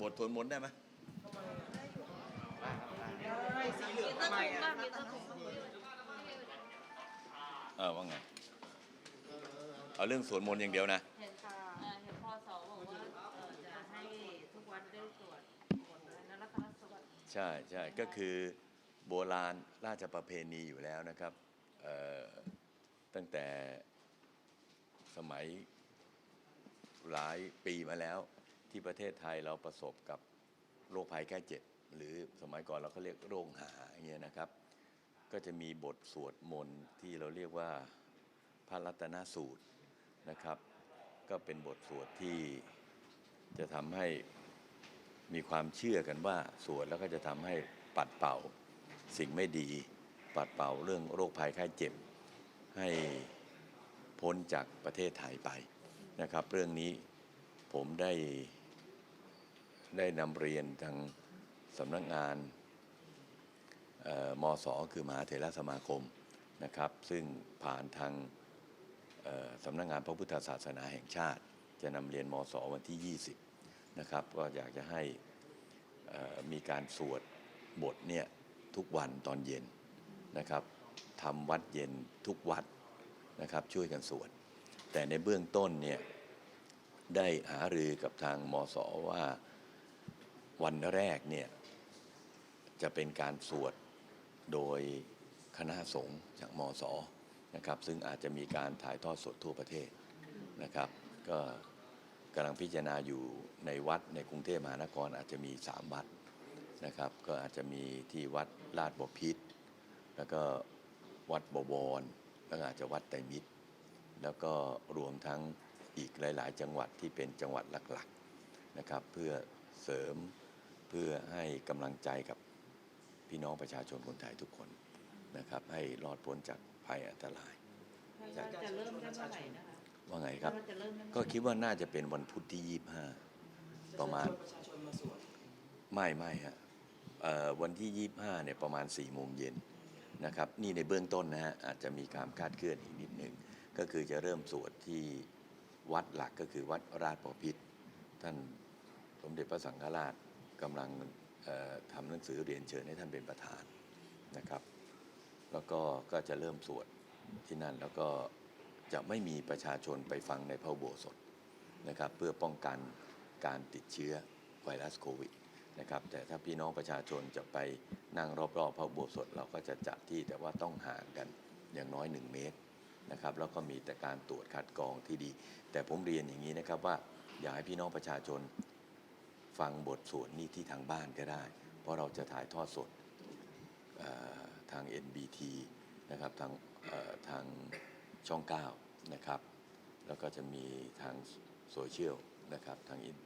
บทสวดมนต์ได้ไหมสีเหลืองทำไมอะเออว่าไง เอาเรื่องสวดมนต์อย่างเดียวนะ เห็นค่ะเอ่อเห็นพอสบอกว่าเอ่อจะให้ทุกวัดได้ตรวจผลนรัตนสวัสดิ์ใช่ใช่ก็คือโบราณราชประเพณีอยู่แล้วนะครับเอ่อตั้งแต่สมัยหลายปีมาแล้ว ที่ประเทศไทยเราประสบกับโรคภัยแค่เจ็บหรือสมัยก่อนเราก็เรียกโรคหาอย่างเงี้ยนะครับ ก็จะมีบทสวดมนต์ที่เราเรียกว่าพระรัตนสูตรนะครับ ก็เป็นบทสวดที่จะทำให้มีความเชื่อกันว่าสวดแล้วก็จะทำให้ปัดเป่าสิ่งไม่ดี ปัดเป่าเรื่องโรคภัยไข้เจ็บ ให้พ้นจากประเทศไทยไปนะครับ เรื่องนี้ผมได้ ได้นำเรียนทางสำนักงานเอ่อมศคือมหาเถรสมาคมนะครับ ซึ่งผ่านทางสำนักงานพระพุทธศาสนาแห่งชาติ จะนำเรียนมศวันที่ 20 นะครับ ก็อยากจะให้มีการสวดบทเนี่ยทุกวันตอนเย็นนะครับทำวัดเย็นทุกวัดนะครับช่วยกันสวด แต่ในเบื้องต้นเนี่ยได้หารือกับทางมศว่า วันแรกเนี่ยจะเป็นการสวดโดยคณะสงฆ์จากมศนะครับซึ่งอาจจะมีการถ่ายทอดสดทั่วประเทศนะครับก็กำลังพิจารณาอยู่ในวัดในกรุงเทพมหานครอาจจะมี 3 วัดนะครับก็อาจจะมีที่วัดลาดบพิษแล้วก็วัดบวร แล้วอาจจะวัดไตรมิตร แล้วก็รวมทั้งอีกหลาย ๆ จังหวัดที่เป็นจังหวัดหลัก ๆ นะครับ เพื่อเสริม พื่อให้กำลังใจกับพี่น้องประชาชนคนไทยทุกคนนะครับ ให้รอดพ้นจากภัยอันตราย จะจะเริ่มได้เมื่อไหร่นะคะ ว่าไงครับว่าจะเริ่มได้เมื่อไหก็ร่คิดว่าน่าจะเป็นวันพุธที่ 25 ประมาณ ประชาชนมาสวดไม่ไม่ฮะเอ่อวันที่ 25เนี่ยประมาณ4โมงเย็นนะครับนี่ในเบื้องต้นนะฮะอาจจะมีการคาดเคลื่อนอีกนิดหนึ่งก็คือจะเริ่มสวดที่วัดหลักก็คือวัดราชบพิตรท่านสมเด็จพระสังฆราช กำลังทำหนังสือเรียนเชิญให้ท่านเป็นประธานนะครับ แล้วก็ก็จะเริ่มสวดที่นั่นแล้วก็จะไม่มีประชาชนไปฟังในพระโบสถนะครับ เพื่อป้องกันการติดเชื้อไวรัสโควิดนะครับ แต่ถ้าพี่น้องประชาชนจะไปนั่งรอบๆพระโบสถเราก็จะจัดที่แต่ว่าต้องห่างกันอย่างน้อย 1 เมตรนะครับ แล้วก็มีแต่การตรวจคัดกรองที่ดี แต่ผมเรียนอย่างนี้นะครับว่าอยากให้พี่น้องประชาชน ฟังบทสวดนี้ที่ทางบ้านก็ได้ เพราะเราจะถ่ายทอดสดเอ่อทาง NBT นะครับทางเอ่อทางช่อง 9 นะครับ แล้วก็จะมีทางโซเชียลนะครับทางอิน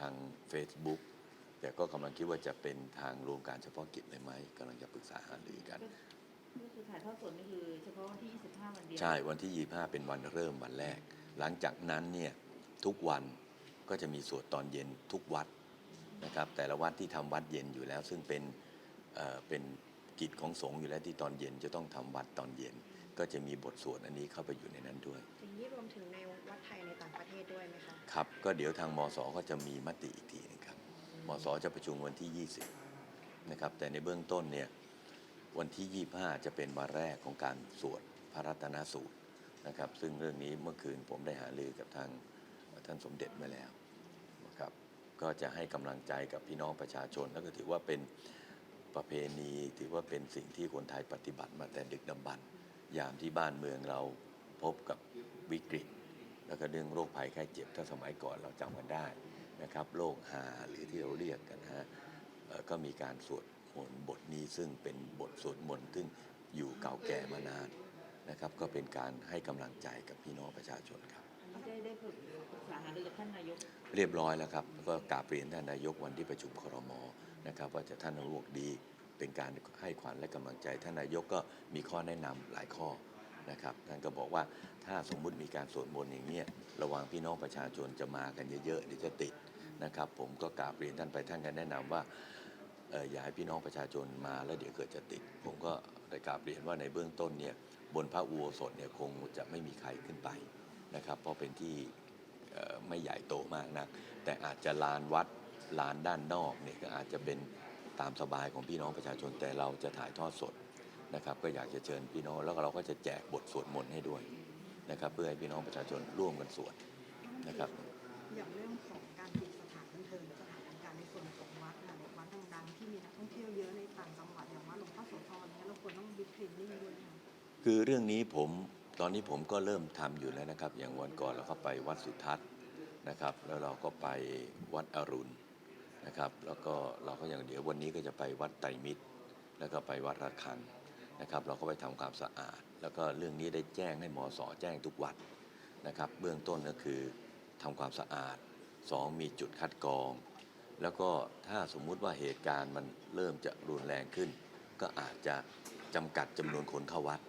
ทาง Facebook แต่ก็กำลังคิดว่าจะเป็นทางรวมการเฉพาะกิจเลยไหมกำลังจะปรึกษาหารือกันก็คือถ่ายทอดสดนี่คือเฉพาะวันที่ 25 วันเดียวใช่วันที่ 25 เป็นวันเริ่มวันแรก หลังจากนั้นเนี่ยทุกวันก็จะมีสวดตอนเย็นทุกวัด นะครับแต่ละวัดที่ทำวัดเย็นอยู่แล้ว ซึ่งเป็นเอ่อเป็นกิจของสงฆ์อยู่แล้วที่ตอนเย็นจะต้องทำวัดตอนเย็น ก็จะมีบทสวดอันนี้เข้าไปอยู่ในนั้นด้วยอย่างนี้รวมถึงในวัดไทยในต่างประเทศด้วยไหมคะครับก็เดี๋ยวทางมสก็จะมีมติอีกทีหนึงครับมสจะประชุมวันที่ 20นะครับแต่ในเบื้องต้นเนี่ยวันที่ 25 จะเป็นวันแรกของการสวดพระรัตนสูตรนะครับซึ่งเรื่องนี้เมื่อคืนผมได้หารือกับทางท่านสมเด็จมาแล้วนะครับ ก็จะให้กำลังใจกับพี่น้องประชาชน แล้วก็ถือว่าเป็นประเพณีถือว่าเป็นสิ่งที่คนไทยปฏิบัติมาแต่ดึกดำบรรยามที่บ้านเมืองเราพบกับวิกฤต แล้วก็เรื่องโรคภัยไข้เจ็บถ้าสมัยก่อนเราจำกันได้นะครับโรคหาหรือที่เราเรียกกันฮะก็มีการสวดมนต์บทนี้ซึ่งเป็นบทสวดมนต์ซึ่งอยู่เก่าแก่มานานนะครับ ก็เป็นการให้กำลังใจกับพี่น้องประชาชนครับ ได้ได้ปรึกษาหารือกับท่านนายก เรียบร้อยแล้วครับก็กราบเรียนท่านนายกวันที่ประชุมครมนะครับว่าจะท่านนายกดี เป็นการให้ขวัญและกำลังใจท่านนายกก็มีข้อแนะนำหลายข้อนะครับท่านก็บอกว่าถ้าสมมุติมีการสวดมนต์อย่างเนี้ยระวังพี่น้องประชาชนจะมากันเยอะๆเดี๋ยวจะติดนะครับผมก็กราบเรียนท่านไปท่านก็แนะนำว่าเอ่ออย่าให้พี่น้องประชาชนมาแล้วเดี๋ยวเกิดจะติด ผมก็ได้กราบเรียนว่าในเบื้องต้นเนี่ยบนพระอุโบสถเนี่ยคงจะไม่มีใครขึ้นไป นะครับเพราะเป็นที่เอ่อไม่ใหญ่โตมากนัก แต่อาจจะลานวัดลานด้านนอกเนี่ยก็อาจจะเป็นตามสบายของพี่น้องประชาชนแต่เราจะถ่ายทอดสดนะครับ ก็อยากจะเชิญพี่น้องแล้วก็เราก็จะแจกบทสวดมนต์ให้ด้วยนะครับ เพื่อให้พี่น้องประชาชนร่วมกันสวดนะครับอย่างเรื่องของการปิดสถานบันเทิงสถานบริการในส่วนของวัดนะวัดดังๆที่มีนักท่องเที่ยวเยอะในต่างจังหวัดอย่างว่าหลวงพ่อโสธรเนี่ยเราควรต้องบิ๊กคลีนนิ่งด้วยนะคะคือเรื่องนี้ผม ตอนนี้ผมก็เริ่มทำอยู่แล้วนะครับ อย่างวันก่อนเราก็ไปวัดสุทัศน์นะครับ แล้วเราก็ไปวัดอรุณนะครับ แล้วก็เราก็อย่างเดี๋ยววันนี้ก็จะไปวัดไตรมิตร แล้วก็ไปวัดระฆังนะครับ เราก็ไปทำความสะอาด แล้วก็เรื่องนี้ได้แจ้งให้หมอสอแจ้งทุกวัดนะครับ เบื้องต้นก็คือทำความสะอาดสองมีจุดคัดกรอง แล้วก็ถ้าสมมุติว่าเหตุการณ์มันเริ่มจะรุนแรงขึ้น ก็อาจจะจำกัดจำนวนคนเข้าวัด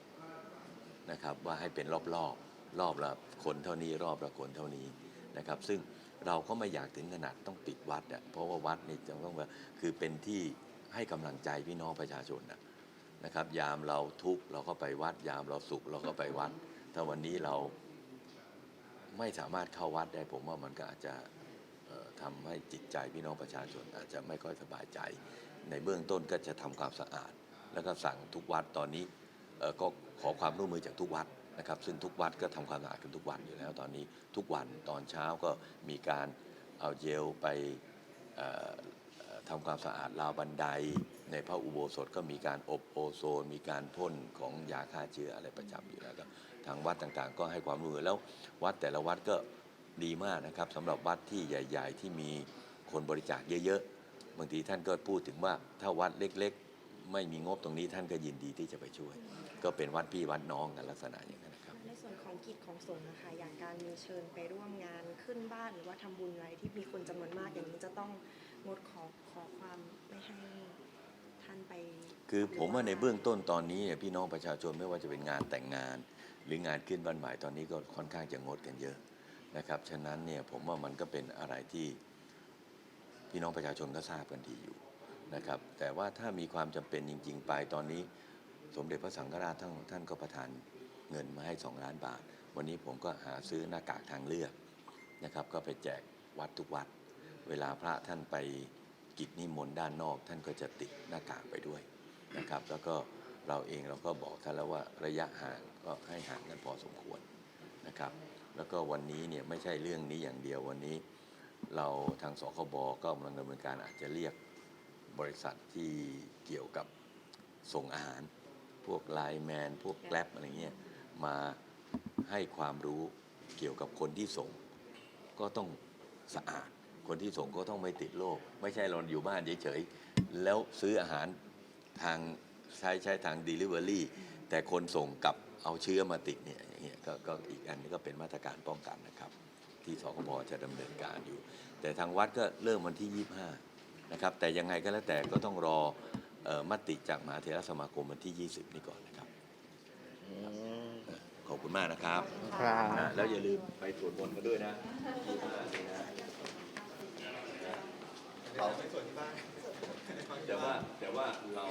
นะครับว่าให้เป็นรอบๆรอบละคนเท่านี้รอบละคนเท่านี้นะครับ ซึ่งเราก็ไม่อยากถึงขนาดต้องปิดวัดอะเพราะว่าวัดนี่จะต้องว่าคือเป็นที่ให้กำลังใจพี่น้องประชาชนนะนะครับ ยามเราทุกข์เราก็ไปวัด ยามเราสุขเราก็ไปวัด ถ้าวันนี้เราไม่สามารถเข้าวัดได้ผมว่ามันก็อาจจะเอ่อทำให้จิตใจพี่น้องประชาชน อาจจะไม่ค่อยสบายใจ ในเบื้องต้นก็จะทำความสะอาด แล้วก็สั่งทุกวัดตอนนี้ ก็ขอความร่วมมือจากทุกวัดนะครับ ซึ่งทุกวัดก็ทำความสะอาดกันทุกวันอยู่แล้วตอนนี้ทุกวันตอนเช้าก็มีการเอาเจลไปเอ่อเอ่อทำความสะอาดราวบันได ในพระอุโบสถก็มีการอบโอโซน มีการพ่นของยาฆ่าเชื้ออะไรประจำอยู่แล้วก็ทางวัดต่างๆ ก็ให้ความร่วมมือแล้ววัดแต่ละวัดก็ดีมากนะครับสำหรับวัดที่ใหญ่ ๆ ที่มีคนบริจาคเยอะๆบางทีท่านก็พูดถึงว่าถ้าวัดเล็ก ๆ ไม่มีงบตรงนี้ท่านก็ยินดีที่จะไปช่วย ก็เป็นวัดพี่วัดน้องกันลักษณะอย่างนั้นนะครับ ในส่วนของกิจของสงฆ์นะคะอย่างการมีเชิญไปร่วมงานขึ้นบ้านหรือว่าทำบุญอะไรที่มีคนจำนวนมากอย่างนี้จะต้องงดขอขอความไม่ให้ท่านไป คือผมว่าในเบื้องต้นตอนนี้เนี่ยพี่น้องประชาชนไม่ว่าจะเป็นงานแต่งงาน หรืองานขึ้นบ้านใหม่ตอนนี้ก็ค่อนข้างจะงดกันเยอะนะครับฉะนั้นเนี่ยผมว่ามันก็เป็นอะไรที่พี่น้องประชาชนก็ทราบกันดีอยู่นะครับแต่ว่าถ้ามีความจำเป็นจริง ๆ ไปตอนนี้ สมเด็จพระสังฆราชท่านท่านก็ประทานเงินมาให้ 2 ล้านบาท วันนี้ผมก็หาซื้อหน้ากากทางเลือกนะครับ ก็ไปแจกวัดทุกวัด เวลาพระท่านไปกิจนิมนต์ด้านนอก ท่านก็จะติดหน้ากากไปด้วยนะครับ แล้วก็เราเองเราก็บอกท่านแล้วว่าระยะห่างก็ให้ห่างกันพอสมควรนะครับ แล้วก็วันนี้เนี่ยไม่ใช่เรื่องนี้อย่างเดียววันนี้ เราทางสคบก็กำลังดำเนินการอาจจะเรียกบริษัทที่เกี่ยวกับส่งอาหาร พวกไลน์แมน พวกแกลบอะไรเงี้ยมาให้ความรู้เกี่ยวกับคนที่ส่ง ก็ต้องสะอาด คนที่ส่งก็ต้องไม่ติดโรคไม่ใช่เราอยู่บ้านเฉยๆแล้วซื้ออาหารทางใช้ใช้ทาง Delivery แต่คนส่งกลับเอาเชื้อมาติดเนี่ยอย่างเงี้ยก็ก็อีกอันนี้ก็เป็นมาตรการป้องกันนะครับ ที่สคบจะดำเนินการอยู่ แต่ทางวัดก็เริ่มวันที่ 25 นะครับ แต่ยังไงก็แล้วแต่ก็ต้องรอ มติจากมหาเถรสมาคมวันที่ 20 นี่ก่อนนะครับ ขอบคุณมากนะครับครับนะแล้วอย่าลืมไปสวดมนต์กันด้วยนะเราไปสวดที่บ้านแต่ว่าแต่ว่าเรา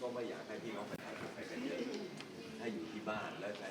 ก็ไม่อยากให้พี่น้องประชาชนไปกันเยอะให้อยู่ที่บ้านแล้วใช้